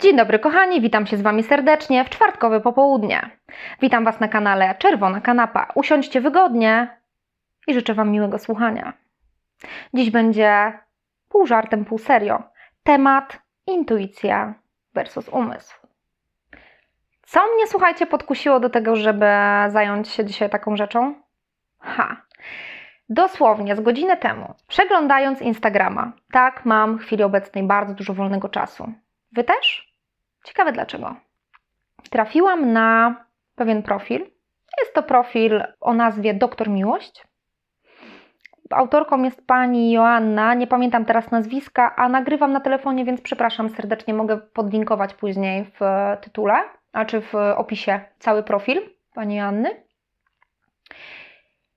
Dzień dobry kochani, witam się z Wami serdecznie w czwartkowe popołudnie. Witam Was na kanale Czerwona Kanapa. Usiądźcie wygodnie i życzę Wam miłego słuchania. Dziś będzie pół żartem, pół serio. Temat intuicja versus umysł. Co mnie, słuchajcie, podkusiło do tego, żeby zająć się dzisiaj taką rzeczą? Ha! Dosłownie z godzinę temu, przeglądając Instagrama, tak, mam w chwili obecnej bardzo dużo wolnego czasu. Wy też? Ciekawe dlaczego. Trafiłam na pewien profil. Jest to profil o nazwie Doktor Miłość. Autorką jest pani Joanna, nie pamiętam teraz nazwiska, a nagrywam na telefonie, więc przepraszam serdecznie, mogę podlinkować później w tytule, a czy w opisie cały profil pani Joanny.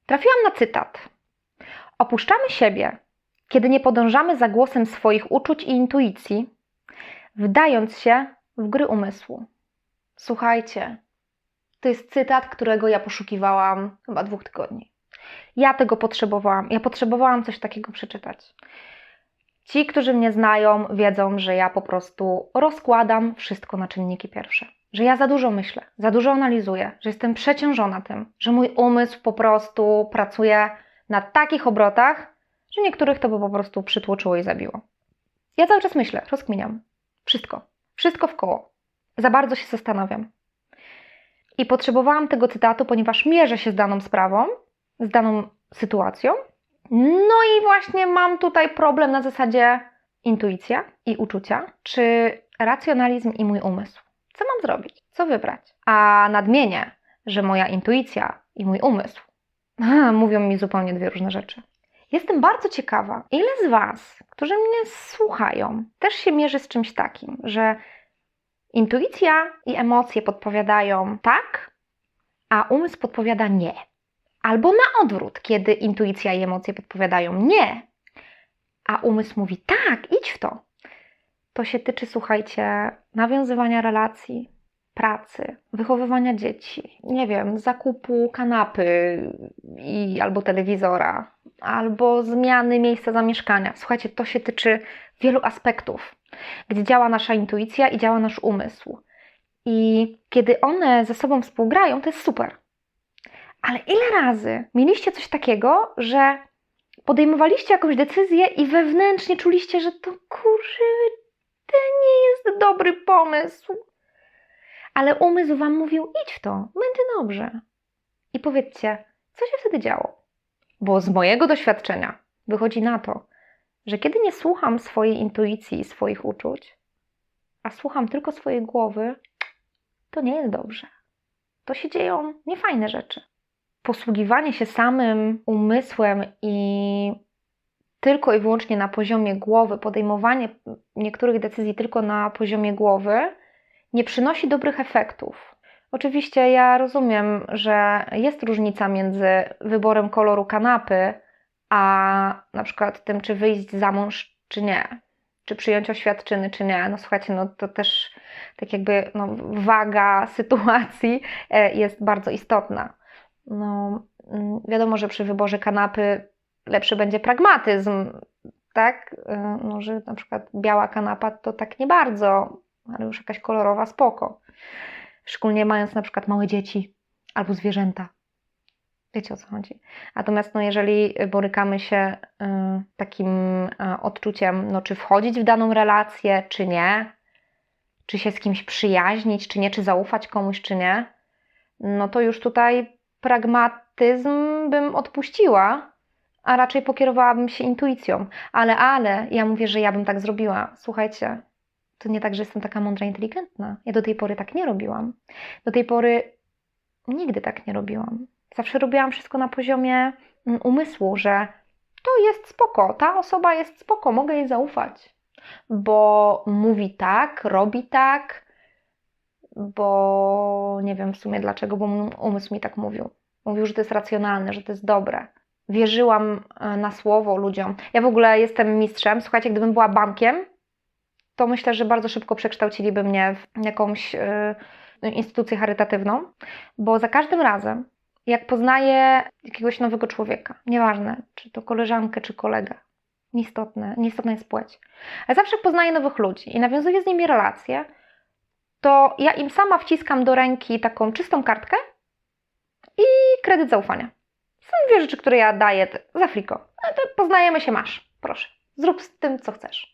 Trafiłam na cytat. Opuszczamy siebie, kiedy nie podążamy za głosem swoich uczuć i intuicji, wdając się w gry umysłu. Słuchajcie, to jest cytat, którego ja poszukiwałam chyba dwóch tygodni. Ja tego potrzebowałam. Ja potrzebowałam coś takiego przeczytać. Ci, którzy mnie znają, wiedzą, że ja po prostu rozkładam wszystko na czynniki pierwsze. Że ja za dużo myślę, za dużo analizuję, że jestem przeciążona tym, że mój umysł po prostu pracuje na takich obrotach, że niektórych to by po prostu przytłoczyło i zabiło. Ja cały czas myślę, rozkminiam. Wszystko. Wszystko w koło. Za bardzo się zastanawiam. I potrzebowałam tego cytatu, ponieważ mierzę się z daną sprawą, z daną sytuacją. No i właśnie mam tutaj problem na zasadzie intuicja i uczucia, czy racjonalizm i mój umysł. Co mam zrobić? Co wybrać? A nadmienię, że moja intuicja i mój umysł mówią mi zupełnie dwie różne rzeczy. Jestem bardzo ciekawa, ile z Was, którzy mnie słuchają, też się mierzy z czymś takim, że intuicja i emocje podpowiadają tak, a umysł podpowiada nie. Albo na odwrót, kiedy intuicja i emocje podpowiadają nie, a umysł mówi tak, idź w to. To się tyczy, słuchajcie, nawiązywania relacji, pracy, wychowywania dzieci, nie wiem, zakupu kanapy i, albo telewizora, albo zmiany miejsca zamieszkania. Słuchajcie, to się tyczy wielu aspektów, gdzie działa nasza intuicja i działa nasz umysł. I kiedy one ze sobą współgrają, to jest super. Ale ile razy mieliście coś takiego, że podejmowaliście jakąś decyzję i wewnętrznie czuliście, że to kurde nie jest dobry pomysł, ale umysł wam mówił: idź w to, będzie dobrze. I powiedzcie, co się wtedy działo? Bo z mojego doświadczenia wychodzi na to, że kiedy nie słucham swojej intuicji i swoich uczuć, a słucham tylko swojej głowy, to nie jest dobrze. To się dzieją niefajne rzeczy. Posługiwanie się samym umysłem i tylko i wyłącznie na poziomie głowy, podejmowanie niektórych decyzji tylko na poziomie głowy, nie przynosi dobrych efektów. Oczywiście ja rozumiem, że jest różnica między wyborem koloru kanapy, a na przykład tym, czy wyjść za mąż, czy nie, czy przyjąć oświadczyny, czy nie. No słuchajcie, no to też tak jakby no, waga sytuacji e, jest bardzo istotna. No, mm, wiadomo, że przy wyborze kanapy lepszy będzie pragmatyzm, tak? E, no, że na przykład biała kanapa to tak nie bardzo, ale już jakaś kolorowa spoko. Szczególnie mając na przykład małe dzieci albo zwierzęta. Wiecie o co chodzi. Natomiast no, jeżeli borykamy się y, takim y, odczuciem, no, czy wchodzić w daną relację, czy nie, czy się z kimś przyjaźnić, czy nie, czy zaufać komuś, czy nie, no to już tutaj pragmatyzm bym odpuściła, a raczej pokierowałabym się intuicją. Ale, ale, ja mówię, że ja bym tak zrobiła. Słuchajcie, to nie tak, że jestem taka mądra, inteligentna. Ja do tej pory tak nie robiłam. Do tej pory nigdy tak nie robiłam. Zawsze robiłam wszystko na poziomie mm, umysłu, że to jest spoko, ta osoba jest spoko, mogę jej zaufać, bo mówi tak, robi tak, bo nie wiem w sumie dlaczego, bo umysł mi tak mówił. Mówił, że to jest racjonalne, że to jest dobre. Wierzyłam e, na słowo ludziom. Ja w ogóle jestem mistrzem. Słuchajcie, gdybym była bankiem, to myślę, że bardzo szybko przekształciliby mnie w jakąś y, instytucję charytatywną, bo za każdym razem, jak poznaję jakiegoś nowego człowieka, nieważne, czy to koleżankę, czy kolegę, nieistotne, nieistotna jest płeć, ale zawsze poznaję nowych ludzi i nawiązuję z nimi relacje, to ja im sama wciskam do ręki taką czystą kartkę i kredyt zaufania. Są dwie rzeczy, które ja daję za friko. No to poznajemy się, masz. Proszę, zrób z tym, co chcesz.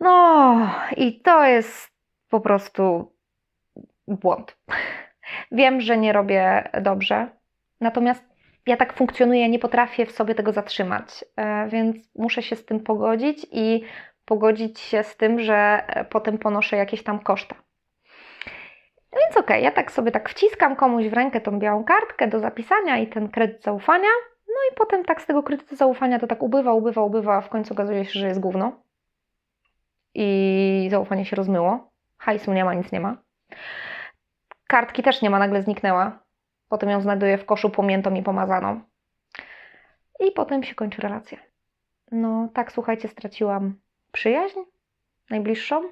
No i to jest po prostu błąd. Wiem, że nie robię dobrze, natomiast ja tak funkcjonuję, nie potrafię w sobie tego zatrzymać, e, więc muszę się z tym pogodzić i pogodzić się z tym, że e, potem ponoszę jakieś tam koszta. Więc okej, ja tak sobie tak wciskam komuś w rękę tą białą kartkę do zapisania i ten kredyt zaufania, no i potem tak z tego kredytu zaufania to tak ubywa, ubywa, ubywa, a w końcu okazuje się, że jest gówno i zaufanie się rozmyło, hajsu nie ma, nic nie ma. Kartki też nie ma, nagle zniknęła. Potem ją znajduję w koszu płomiętą i pomazaną. I potem się kończy relacja. No tak, słuchajcie, straciłam przyjaźń najbliższą.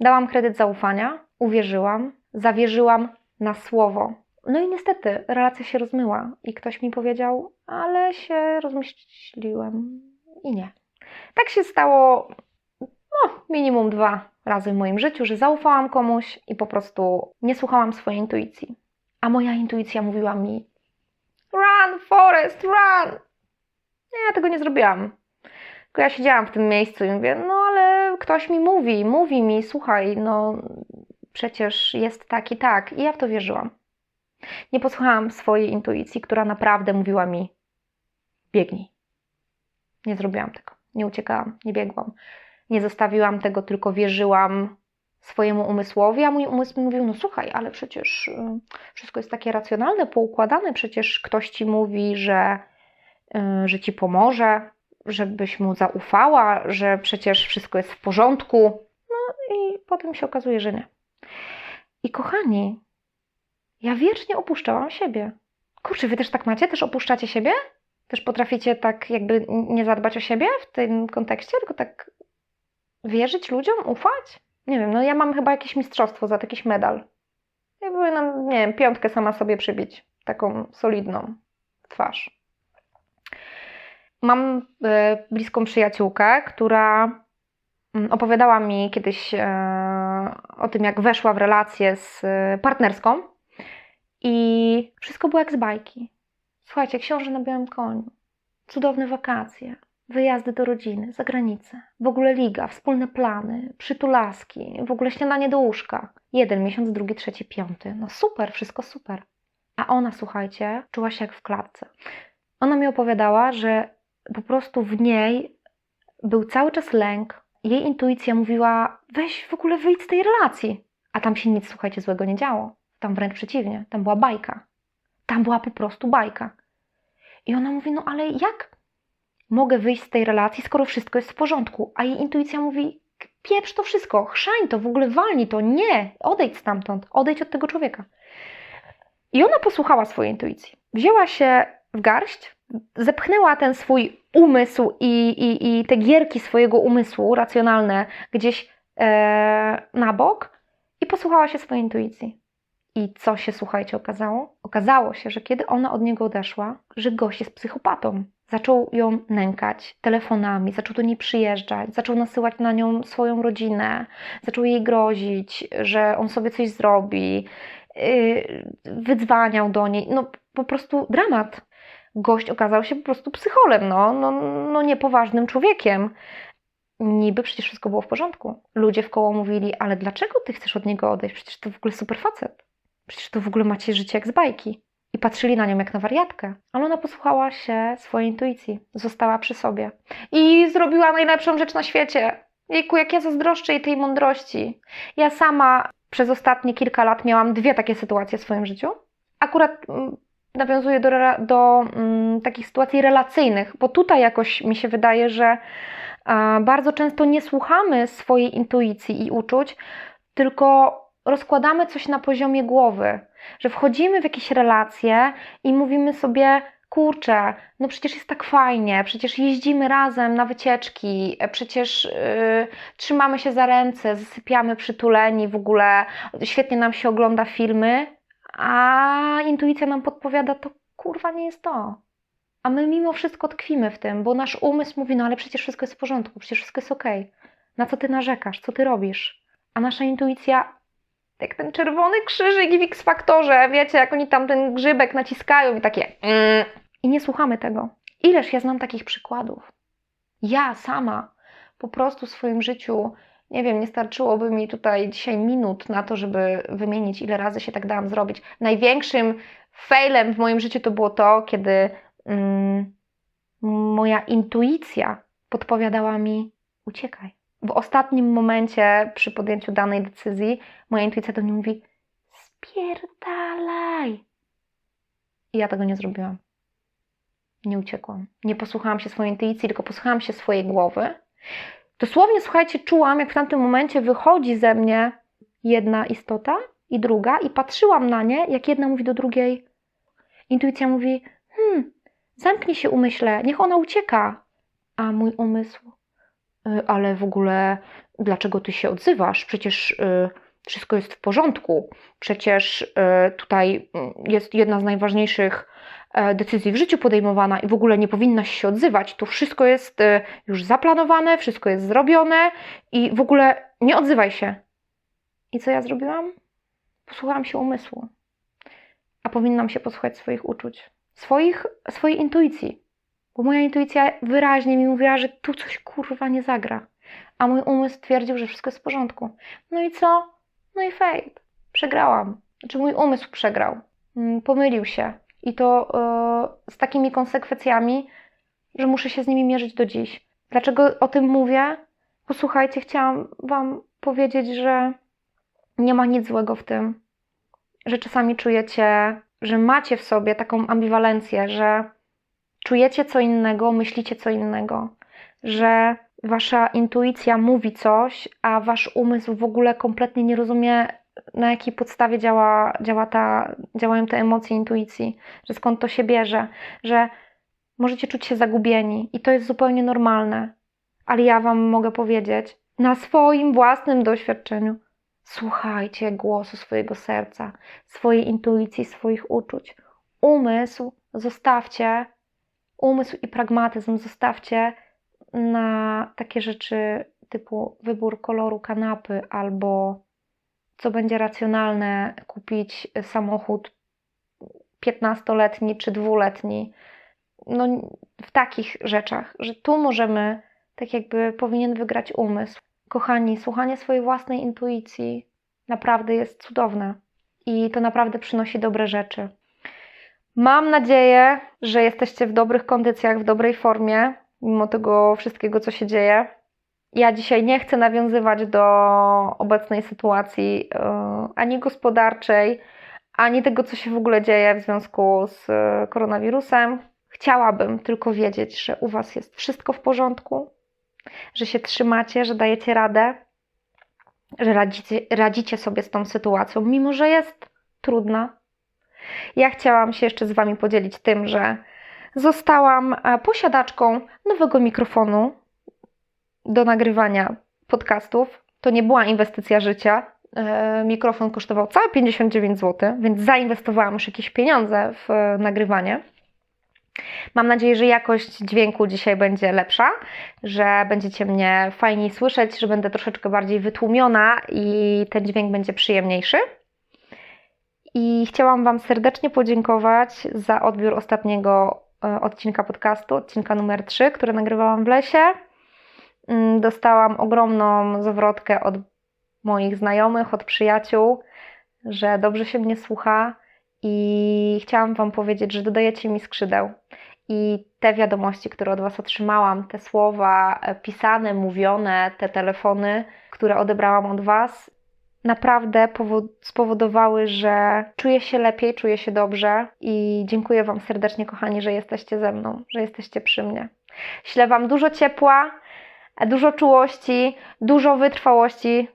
Dałam kredyt zaufania, uwierzyłam, zawierzyłam na słowo. No i niestety relacja się rozmyła i ktoś mi powiedział, ale się rozmyśliłem i nie. Tak się stało no, minimum dwa razy w moim życiu, że zaufałam komuś i po prostu nie słuchałam swojej intuicji. A moja intuicja mówiła mi: Run, Forest, run! Nie, ja tego nie zrobiłam. Tylko ja siedziałam w tym miejscu i mówię: No, ale ktoś mi mówi, mówi mi, słuchaj, no przecież jest tak i tak. I ja w to wierzyłam. Nie posłuchałam swojej intuicji, która naprawdę mówiła mi: biegnij. Nie zrobiłam tego. Nie uciekałam, nie biegłam. Nie zostawiłam tego, tylko wierzyłam swojemu umysłowi, a mój umysł mówił, no słuchaj, ale przecież y, wszystko jest takie racjonalne, poukładane, przecież ktoś ci mówi, że, y, że ci pomoże, żebyś mu zaufała, że przecież wszystko jest w porządku. No i potem się okazuje, że nie. I kochani, ja wiecznie opuszczałam siebie. Kurczę, wy też tak macie? Też opuszczacie siebie? Też potraficie tak jakby nie zadbać o siebie w tym kontekście, tylko tak wierzyć ludziom, ufać? Nie wiem, no ja mam chyba jakieś mistrzostwo za jakiś medal. Ja powinnam, nie wiem, piątkę sama sobie przybić. Taką solidną twarz. Mam e, bliską przyjaciółkę, która mm, opowiadała mi kiedyś e, o tym, jak weszła w relację z e, partnerską i wszystko było jak z bajki. Słuchajcie, książę na białym koniu, cudowne wakacje, wyjazdy do rodziny, za granicę, w ogóle liga, wspólne plany, przytulaski, w ogóle śniadanie do łóżka. Jeden miesiąc, drugi, trzeci, piąty. No super, wszystko super. A ona, słuchajcie, czuła się jak w klatce. Ona mi opowiadała, że po prostu w niej był cały czas lęk. Jej intuicja mówiła: weź w ogóle wyjdź z tej relacji. A tam się nic, słuchajcie, złego nie działo. Tam wręcz przeciwnie, tam była bajka. Tam była po prostu bajka. I ona mówi: No ale jak mogę wyjść z tej relacji, skoro wszystko jest w porządku? A jej intuicja mówi: Pieprz to wszystko, chrzań to, w ogóle walnij to, nie, odejdź stamtąd, odejdź od tego człowieka. I ona posłuchała swojej intuicji. Wzięła się w garść, zepchnęła ten swój umysł i, i, i te gierki swojego umysłu racjonalne gdzieś e, na bok i posłuchała się swojej intuicji. I co się, słuchajcie, okazało? Okazało się, że kiedy ona od niego odeszła, że gość jest psychopatą. Zaczął ją nękać telefonami, zaczął do niej przyjeżdżać, zaczął nasyłać na nią swoją rodzinę, zaczął jej grozić, że on sobie coś zrobi, yy, wydzwaniał do niej. No po prostu dramat. Gość okazał się po prostu psycholem, no, no, no niepoważnym człowiekiem. Niby przecież wszystko było w porządku. Ludzie w koło mówili, ale dlaczego ty chcesz od niego odejść? Przecież to w ogóle super facet. Przecież to w ogóle macie życie jak z bajki. Patrzyli na nią jak na wariatkę. Ale ona posłuchała się swojej intuicji. Została przy sobie. I zrobiła najlepszą rzecz na świecie. Jejku, jak ja zazdroszczę jej tej mądrości. Ja sama przez ostatnie kilka lat miałam dwie takie sytuacje w swoim życiu. Akurat mm, nawiązuję do, do mm, takich sytuacji relacyjnych, bo tutaj jakoś mi się wydaje, że a, bardzo często nie słuchamy swojej intuicji i uczuć, tylko rozkładamy coś na poziomie głowy, że wchodzimy w jakieś relacje i mówimy sobie, kurczę, no przecież jest tak fajnie, przecież jeździmy razem na wycieczki, przecież yy, trzymamy się za ręce, zasypiamy przytuleni, w ogóle świetnie nam się ogląda filmy, a intuicja nam podpowiada, to kurwa nie jest to. A my mimo wszystko tkwimy w tym, bo nasz umysł mówi, no ale przecież wszystko jest w porządku, przecież wszystko jest okej. Na co ty narzekasz, co ty robisz? A nasza intuicja Jak ten czerwony krzyżyk w X-Faktorze, wiecie, jak oni tam ten grzybek naciskają i takie mm, i nie słuchamy tego. Ileż ja znam takich przykładów. Ja sama po prostu w swoim życiu, nie wiem, nie starczyłoby mi tutaj dzisiaj minut na to, żeby wymienić, ile razy się tak dałam zrobić. Największym failem w moim życiu to było to, kiedy mm, moja intuicja podpowiadała mi: uciekaj. W ostatnim momencie przy podjęciu danej decyzji moja intuicja do mnie mówi: spierdalaj. I ja tego nie zrobiłam. Nie uciekłam. Nie posłuchałam się swojej intuicji, tylko posłuchałam się swojej głowy. Dosłownie, słuchajcie, czułam, jak w tamtym momencie wychodzi ze mnie jedna istota i druga, i patrzyłam na nie, jak jedna mówi do drugiej. Intuicja mówi: Hmm, zamknij się, umyśle, niech ona ucieka. A mój umysł: "Y, Ale w ogóle, dlaczego ty się odzywasz? Przecież y, wszystko jest w porządku. Przecież y, tutaj mm, jest jedna z najważniejszych e, decyzji w życiu podejmowana i w ogóle nie powinnaś się odzywać. Tu wszystko jest y, już zaplanowane, wszystko jest zrobione i w ogóle nie odzywaj się. I co ja zrobiłam? Posłuchałam się umysłu. A powinnam się posłuchać swoich uczuć, swoich, swojej intuicji. Bo moja intuicja wyraźnie mi mówiła, że tu coś kurwa nie zagra. A mój umysł twierdził, że wszystko jest w porządku. No i co? No i fate. Przegrałam. Znaczy mój umysł przegrał. Mm, Pomylił się. I to e, z takimi konsekwencjami, że muszę się z nimi mierzyć do dziś. Dlaczego o tym mówię? Posłuchajcie, chciałam Wam powiedzieć, że nie ma nic złego w tym, że czasami czujecie, że macie w sobie taką ambiwalencję, że czujecie co innego, myślicie co innego, że wasza intuicja mówi coś, a wasz umysł w ogóle kompletnie nie rozumie, na jakiej podstawie działa, działa ta, działają te emocje intuicji, że skąd to się bierze, że możecie czuć się zagubieni i to jest zupełnie normalne. Ale ja wam mogę powiedzieć na swoim własnym doświadczeniu, słuchajcie głosu swojego serca, swojej intuicji, swoich uczuć. Umysł zostawcie, umysł i pragmatyzm zostawcie na takie rzeczy typu wybór koloru kanapy albo co będzie racjonalne kupić samochód 15-letni czy dwuletni. No, w takich rzeczach, że tu możemy, tak jakby powinien wygrać umysł. Kochani, słuchanie swojej własnej intuicji naprawdę jest cudowne i to naprawdę przynosi dobre rzeczy. Mam nadzieję, że jesteście w dobrych kondycjach, w dobrej formie, mimo tego wszystkiego, co się dzieje. Ja dzisiaj nie chcę nawiązywać do obecnej sytuacji yy, ani gospodarczej, ani tego, co się w ogóle dzieje w związku z yy, koronawirusem. Chciałabym tylko wiedzieć, że u Was jest wszystko w porządku, że się trzymacie, że dajecie radę, że radzicie, radzicie sobie z tą sytuacją, mimo że jest trudna. Ja chciałam się jeszcze z Wami podzielić tym, że zostałam e, posiadaczką nowego mikrofonu do nagrywania podcastów. To nie była inwestycja życia. E, Mikrofon kosztował całe 59 zł, więc zainwestowałam już jakieś pieniądze w e, nagrywanie. Mam nadzieję, że jakość dźwięku dzisiaj będzie lepsza, że będziecie mnie fajniej słyszeć, że będę troszeczkę bardziej wytłumiona i ten dźwięk będzie przyjemniejszy. I chciałam Wam serdecznie podziękować za odbiór ostatniego e, odcinka podcastu, odcinka numer 3, który nagrywałam w lesie. Mm, Dostałam ogromną zawrotkę od moich znajomych, od przyjaciół, że dobrze się mnie słucha i chciałam Wam powiedzieć, że dodajecie mi skrzydeł. I te wiadomości, które od Was otrzymałam, te słowa e, pisane, mówione, te telefony, które odebrałam od Was, naprawdę powo- spowodowały, że czuję się lepiej, czuję się dobrze i dziękuję Wam serdecznie, kochani, że jesteście ze mną, że jesteście przy mnie. Ślę Wam dużo ciepła, dużo czułości, dużo wytrwałości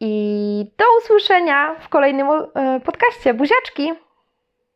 i do usłyszenia w kolejnym e, podcaście. Buziaczki!